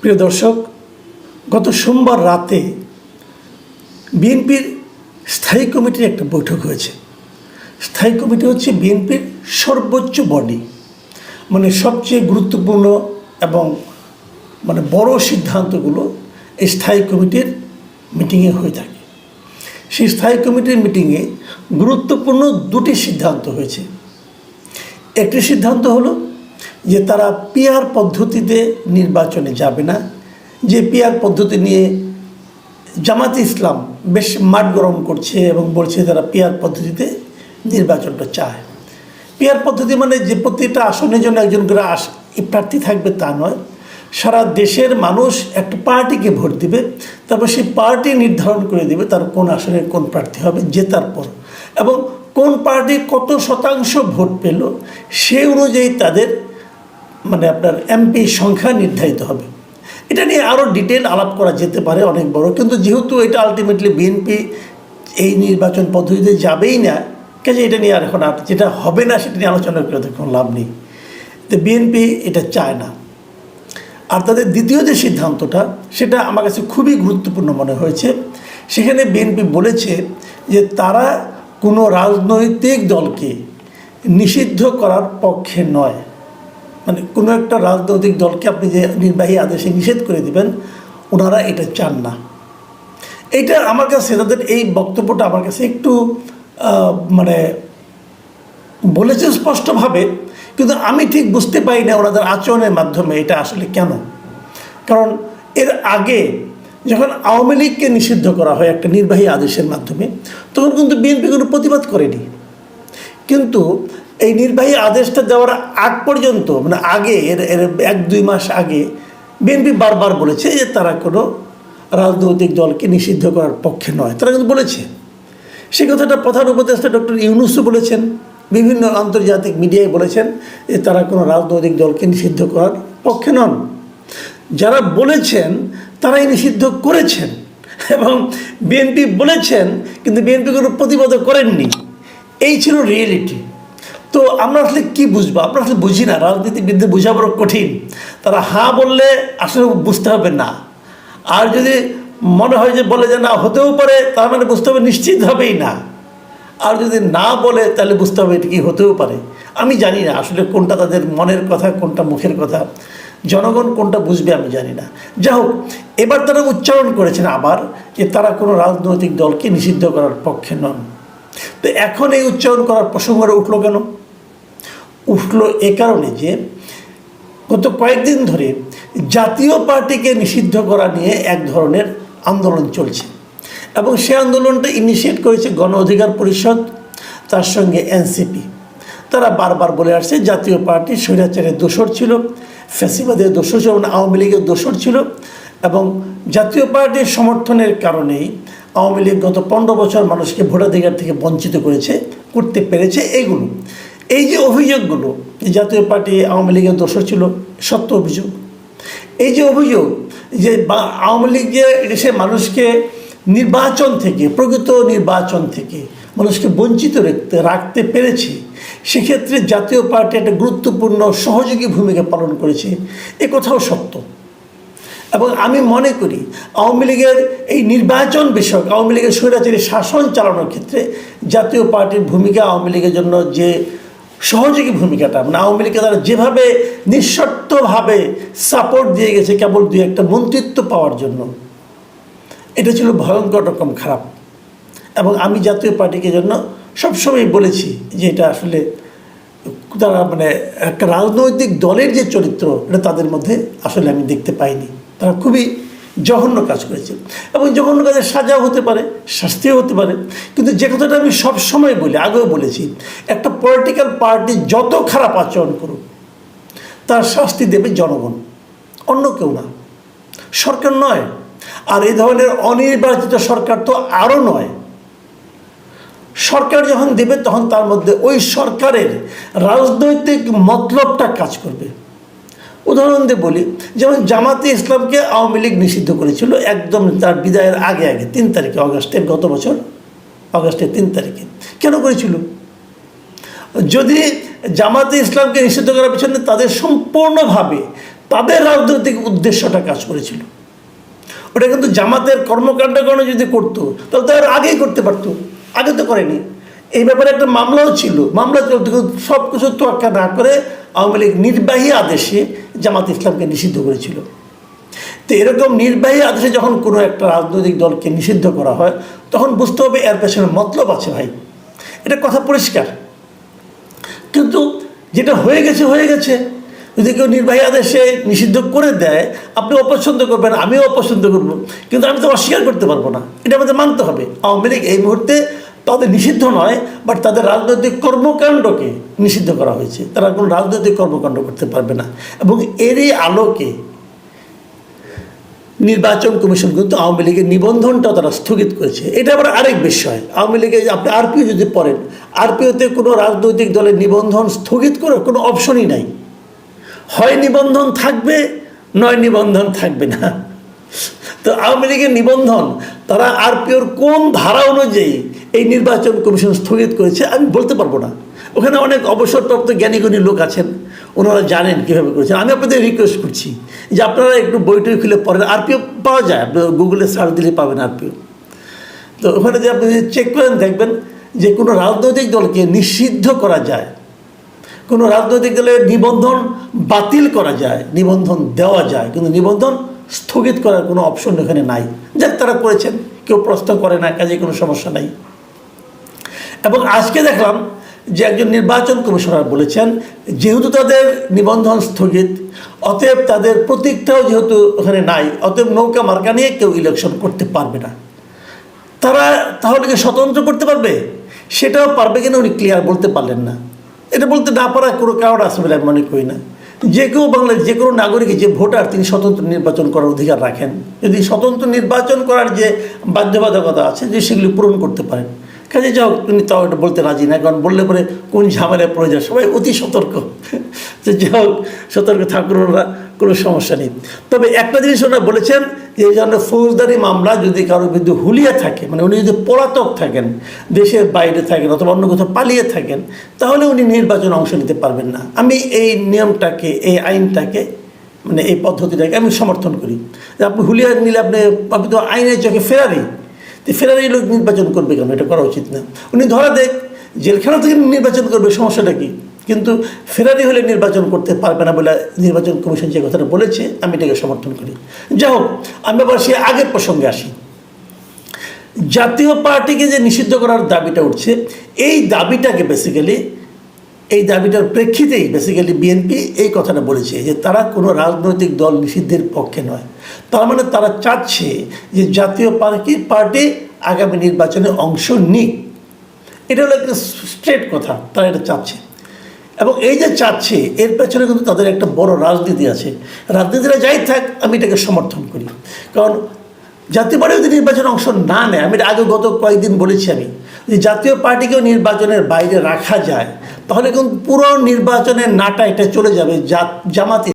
প্রিয় দর্শক, গত সোমবার রাতে বিএনপির স্থায়ী কমিটির একটা বৈঠক হয়েছে। স্থায়ী কমিটি হচ্ছে বিএনপির সর্বোচ্চ বডি। মানে সবচেয়ে গুরুত্বপূর্ণ এবং মানে বড় সিদ্ধান্তগুলো এই স্থায়ী কমিটির মিটিংয়ে হয়ে থাকে। সেই স্থায়ী কমিটির মিটিংয়ে গুরুত্বপূর্ণ দুটি সিদ্ধান্ত হয়েছে। একটি সিদ্ধান্ত হলো যে তারা পিয়ার পদ্ধতিতে নির্বাচনে যাবে না, যে পিয়ার পদ্ধতি নিয়ে জামাত ইসলাম বেশ মাঠ গরম করছে এবং বলছে তারা পিয়ার পদ্ধতিতে নির্বাচনটা চায়। পিয়ার পদ্ধতি মানে যে প্রতিটা আসনের জন্য একজন করে আস প্রার্থী থাকবে তা নয়। সারা দেশের মানুষ একটা পার্টিকে ভোট দিবে, তারপর সেই পার্টি নির্ধারণ করে দেবে তার কোন আসনে কোন প্রার্থী হবে জেতার পর। এবং কোন পার্টি কত শতাংশ ভোট পেল, সেই অনুযায়ী তাদের মানে আপনার এমপি সংখ্যা নির্ধারিত হবে। এটা নিয়ে আরও ডিটেল আলাপ করা যেতে পারে অনেক বড়, কিন্তু যেহেতু এটা আলটিমেটলি বিএনপি এই নির্বাচন পদ্ধতিতে যাবেই না, কাজে এটা নিয়ে আর এখন আর যেটা হবে না সেটা নিয়ে আলোচনা করে কোনো লাভ নেই। তো বিএনপি এটা চায় না। আর তাদের দ্বিতীয় যে সিদ্ধান্তটা, সেটা আমার কাছে খুবই গুরুত্বপূর্ণ মনে হয়েছে। সেখানে বিএনপি বলেছে যে তারা কোনো রাজনৈতিক দলকে নিষিদ্ধ করার পক্ষে নয়। মানে কোনো একটা রাজনৈতিক দলকে আপনি যে নির্বাহী আদেশে নিষেধ করে দিবেন, ওনারা এটা চান না। এইটা আমার কাছে তাদের এই বক্তব্যটা আমার কাছে একটু মানে বলেছে স্পষ্টভাবে, কিন্তু আমি ঠিক বুঝতে পারি না ওনাদের আচরণের মাধ্যমে এটা আসলে কেন। কারণ এর আগে যখন আওয়ামী লীগকে নিষিদ্ধ করা হয় একটা নির্বাহী আদেশের মাধ্যমে, তখন কিন্তু বিএনপি কোনো প্রতিবাদ করেনি। কিন্তু এই নির্বাহী আদেশটা দেওয়ার আগ পর্যন্ত মানে আগে, এর এর এক, দুই মাস আগে বিএনপি বারবার বলেছে যে তারা কোনো রাজনৈতিক দলকে নিষিদ্ধ করার পক্ষে নয়। তারা কিন্তু বলেছে। সে কথাটা প্রধান উপদেষ্টা ডক্টর ইউনুসও বলেছেন। বিভিন্ন আন্তর্জাতিক মিডিয়ায় বলেছেন যে তারা কোনো রাজনৈতিক দলকে নিষিদ্ধ করার পক্ষে নন। যারা বলেছেন, তারাই নিষিদ্ধ করেছেন। এবং বিএনপি বলেছেন, কিন্তু বিএনপি কোনো প্রতিবাদও করেননি। এই ছিল রিয়েলিটি তো আমরা আসলে কি বুঝব? আমরা আসলে বুঝি না। রাজনীতিবিদদের বোঝা বড় কঠিন। তারা হাঁ বললে আসলে বুঝতে হবে না। আর যদি মনে হয় যে বলে যে না হতেও পারে, তার মানে বুঝতে হবে নিশ্চিত হবেই না। আর যদি না বলে, তাহলে বুঝতে হবে এটা কি হতেও পারে। আমি জানি না আসলে কোনটা তাদের মনের কথা, কোনটা মুখের কথা। জনগণ কোনটা বুঝবে আমি জানি না। যা হোক, এবার তারা উচ্চারণ করেছেন আবার যে তারা কোনো রাজনৈতিক দলকে নিষিদ্ধ করার পক্ষে নন। তো এখন এই উচ্চারণ করার প্রসঙ্গটা উঠল কেন? উঠল এ কারণে যে গত কয়েকদিন ধরে জাতীয় পার্টিকে নিষিদ্ধ করা নিয়ে এক ধরনের আন্দোলন চলছে। এবং সে আন্দোলনটা ইনিশিয়েট করেছে গণ অধিকার পরিষদ, তার সঙ্গে এনসিপি তারা বারবার বলে আসছে জাতীয় পার্টি স্বৈরাচারের দোষর ছিল, ফ্যাসিবাদের দোষর ছিল আওয়ামী লীগের দোষর ছিল এবং জাতীয় পার্টির সমর্থনের কারণেই আওয়ামী লীগ গত পনেরো বছর মানুষকে ভোটাধিকার থেকে বঞ্চিত করেছে, করতে পেরেছে এইগুলো এই যে অভিযোগগুলো জাতীয় পার্টি আওয়ামী লীগের দোষর ছিল, সত্য অভিযোগ। এই যে অভিযোগ যে আওয়ামী লীগ যে দেশের মানুষকে নির্বাচন থেকে, প্রকৃত নির্বাচন থেকে মানুষকে বঞ্চিত রাখতে রাখতে পেরেছে, সেক্ষেত্রে জাতীয় পার্টি একটা গুরুত্বপূর্ণ সহযোগী ভূমিকা পালন করেছে, এ কথাও সত্য। এবং আমি মনে করি আওয়ামী লীগের এই নির্বাচন বিষয়ক, আওয়ামী লীগের স্বৈরাচারী শাসন চালানোর ক্ষেত্রে জাতীয় পার্টির ভূমিকা আওয়ামী লীগের জন্য যে সহযোগী ভূমিকাটা মানে আওয়ামী লীগকে তারা যেভাবে নিঃশর্তভাবে সাপোর্ট দিয়ে গেছে কেবল দুই একটা মন্ত্রিত্ব পাওয়ার জন্য, এটা ছিল ভয়ঙ্কর রকম খারাপ। এবং আমি জাতীয় পার্টিকে জন্য সবসময় বলেছি যে এটা আসলে তারা মানে একটা রাজনৈতিক দলের যে চরিত্র, এটা তাদের মধ্যে আসলে আমি দেখতে পাইনি। তারা খুবই জঘন্য কাজ করেছে। এবং জঘন্য কাজের সাজাও হতে পারে, শাস্তিও হতে পারে। কিন্তু যে কথাটা আমি সবসময় বলি, আগেও বলেছি, একটা পলিটিক্যাল পার্টি যত খারাপ আচরণ করুক, তার শাস্তি দেবে জনগণ, অন্য কেউ না। সরকার নয়। আর এই ধরনের অনির্বাচিত সরকার তো আরও নয়। সরকার যখন দেবে, তখন তার মধ্যে ওই সরকারের রাজনৈতিক মতলবটা কাজ করবে। উদাহরণ দিয়ে বলি, যেমন জামাতে ইসলামকে আওয়ামী লীগ নিষিদ্ধ করেছিল একদম তার বিদায়ের আগে আগে, তিন তারিখে, অগাস্টের গত বছর, অগাস্টের তিন তারিখে। কেন করেছিল? যদি জামাতে ইসলামকে নিষিদ্ধ করার পিছনে তাদের সম্পূর্ণভাবে তাদের রাজনৈতিক উদ্দেশ্যটা কাজ করেছিল। ওটা কিন্তু জামাতের কর্মকাণ্ড কোনো যদি করতো, তাহলে তো আর আগেই করতে পারতো। আগে তো করেনি। এই ব্যাপারে একটা মামলাও ছিল। মামলা চলতে সব কিছু তোয়াক্কা না করে আওয়ামী লীগ নির্বাহী আদেশে জামাত ইসলামকে নিষিদ্ধ করেছিল। তো এরকম নির্বাহী আদেশে যখন কোনো একটা রাজনৈতিক দলকে নিষিদ্ধ করা হয়, তখন বুঝতে হবে এর পেছনে মতলব আছে ভাই। এটা কথা পরিষ্কার। কিন্তু যেটা হয়ে গেছে হয়ে গেছে। যদি কেউ নির্বাহী আদেশে নিষিদ্ধ করে দেয়, আপনি অপছন্দ করবেন, আমিও অপছন্দ করব। কিন্তু আমি তো অস্বীকার করতে পারব না। এটা আমাদের মানতে হবে। আওয়ামী লীগ এই মুহূর্তে তাদের নিষিদ্ধ নয় বাট তাদের রাজনৈতিক কর্মকাণ্ডকে নিষিদ্ধ করা হয়েছে। তারা কোনো রাজনৈতিক কর্মকাণ্ড করতে পারবে না। এবং এরই আলোকে নির্বাচন কমিশন কিন্তু আওয়ামী লীগের নিবন্ধনটাও তারা স্থগিত করেছে। এটা আবার আরেক বিষয়। আওয়ামী লীগে আপনি আরপিও যদি পড়েন আরপিওতে কোনো রাজনৈতিক দলের নিবন্ধন স্থগিত করার কোনো অপশনই নাই। হয় নিবন্ধন থাকবে, নয় নিবন্ধন থাকবে না। তো আওয়ামী লীগের নিবন্ধন, তারা আরপিওর কোন ধারা অনুযায়ী এই নির্বাচন কমিশন স্থগিত করেছে, আমি বলতে পারব না। ওখানে অনেক অবসরপ্রাপ্ত জ্ঞানীগুণী লোক আছেন, ওনারা জানেন কীভাবে করেছেন। আমি আপনাদের রিকোয়েস্ট করছি যে আপনারা একটু বইটই খুলে পড়েন, আরপিও পাওয়া যায় গুগলে সার্চ দিলে পাবেন আরপিও। তো ওখানে যে আপনি চেক করেন, দেখবেন যে কোনো রাজনৈতিক দলকে নিষিদ্ধ করা যায়, কোনো রাজনৈতিক দলের নিবন্ধন বাতিল করা যায়, নিবন্ধন দেওয়া যায়, কিন্তু নিবন্ধন স্থগিত করার কোনো অপশন এখানে নাই। যাক, তারা করেছেন। কেউ প্রশ্ন করে না কাজে কোনো সমস্যা নাই। এবং আজকে দেখলাম যে একজন নির্বাচন কমিশনার বলেছেন, যেহেতু তাদের নিবন্ধন স্থগিত, অতএব তাদের প্রতীকটাও যেহেতু ওখানে নাই, অতএব নৌকা মার্কা নিয়ে কেউ ইলেকশন করতে পারবে না। তারা তাহলে কি স্বতন্ত্র করতে পারবে? সেটাও পারবে কিনা উনি ক্লিয়ার বলতে পারলেন না। এটা বলতে না পারার কোনো কারণ বলে আমি মনে করি না। যে কেউ বাংলাদেশ যে কোনো নাগরিক যে ভোটার, তিনি স্বতন্ত্র নির্বাচন করার অধিকার রাখেন। যদি স্বতন্ত্র নির্বাচন করার যে বাধ্যবাধকতা আছে, যে সেগুলি পূরণ করতে পারেন। কাজে যাও তুমি তাও এটা বলতে রাজি না, কারণ বললে পরে কোন ঝামেলায় পড়ে যায়? সবাই অতি সতর্ক। যে হোক, সতর্ক থাকুন ওরা, কোনো সমস্যা নেই। তবে একটা জিনিস ওনারা বলেছেন এই জন্য ফৌজদারি মামলা যদি কারোর বিরুদ্ধে হুলিয়া থাকে মানে উনি যদি পলাতক থাকেন, দেশের বাইরে থাকেন অথবা অন্য কোথাও পালিয়ে থাকেন, তাহলে উনি নির্বাচনে অংশ নিতে পারবেন না। আমি এই নিয়মটাকে, এই আইনটাকে মানে এই পদ্ধতিটাকে আমি সমর্থন করি। যে আপনি হুলিয়া নিলে আপনি আপনি তো আইনের চোখে ফেরারি। তো ফেরারি লোক নির্বাচন করবে কেন? এটা করা উচিত না। উনি ধরা দেখ, জেলখানা থেকে নির্বাচন করবে, সমস্যাটা কি? কিন্তু ফেরারি হলে নির্বাচন করতে পারবে না বলে নির্বাচন কমিশন যে কথাটা বলেছে, আমি এটাকে সমর্থন করি। যাই হোক, আমি আবার সে আগের প্রসঙ্গে আসি। জাতীয় পার্টিকে যে নিষিদ্ধ করার দাবিটা উঠছে, এই দাবিটাকে বেসিক্যালি এই দাবিটার প্রেক্ষিতেই বেসিক্যালি বিএনপি এই কথাটা বলেছে যে তারা কোনো রাজনৈতিক দল নিষিদ্ধের পক্ষে নয়। তার মানে তারা চাচ্ছে যে জাতীয় পার্টি পার্টি আগামী নির্বাচনে অংশ নিক। এটা হলো একটা স্ট্রেট কথা, তারা এটা চাচ্ছে। এবং এই যে চাচ্ছে, এর পেছনে কিন্তু তাদের একটা বড় রাজনীতি আছে। রাজনীতিরা যাই থাক, আমি এটাকে সমর্থন করি। কারণ জাতীয় পার্টি যদি নির্বাচনে অংশ না নেয়, আমি আগে গত কয়েকদিন বলেছি আমি যে জাতীয় পার্টিকেও নির্বাচনের বাইরে রাখা যায়, তাহলে কিন্তু পুরো নির্বাচনের নাটা এটা চলে যাবে জামাতে।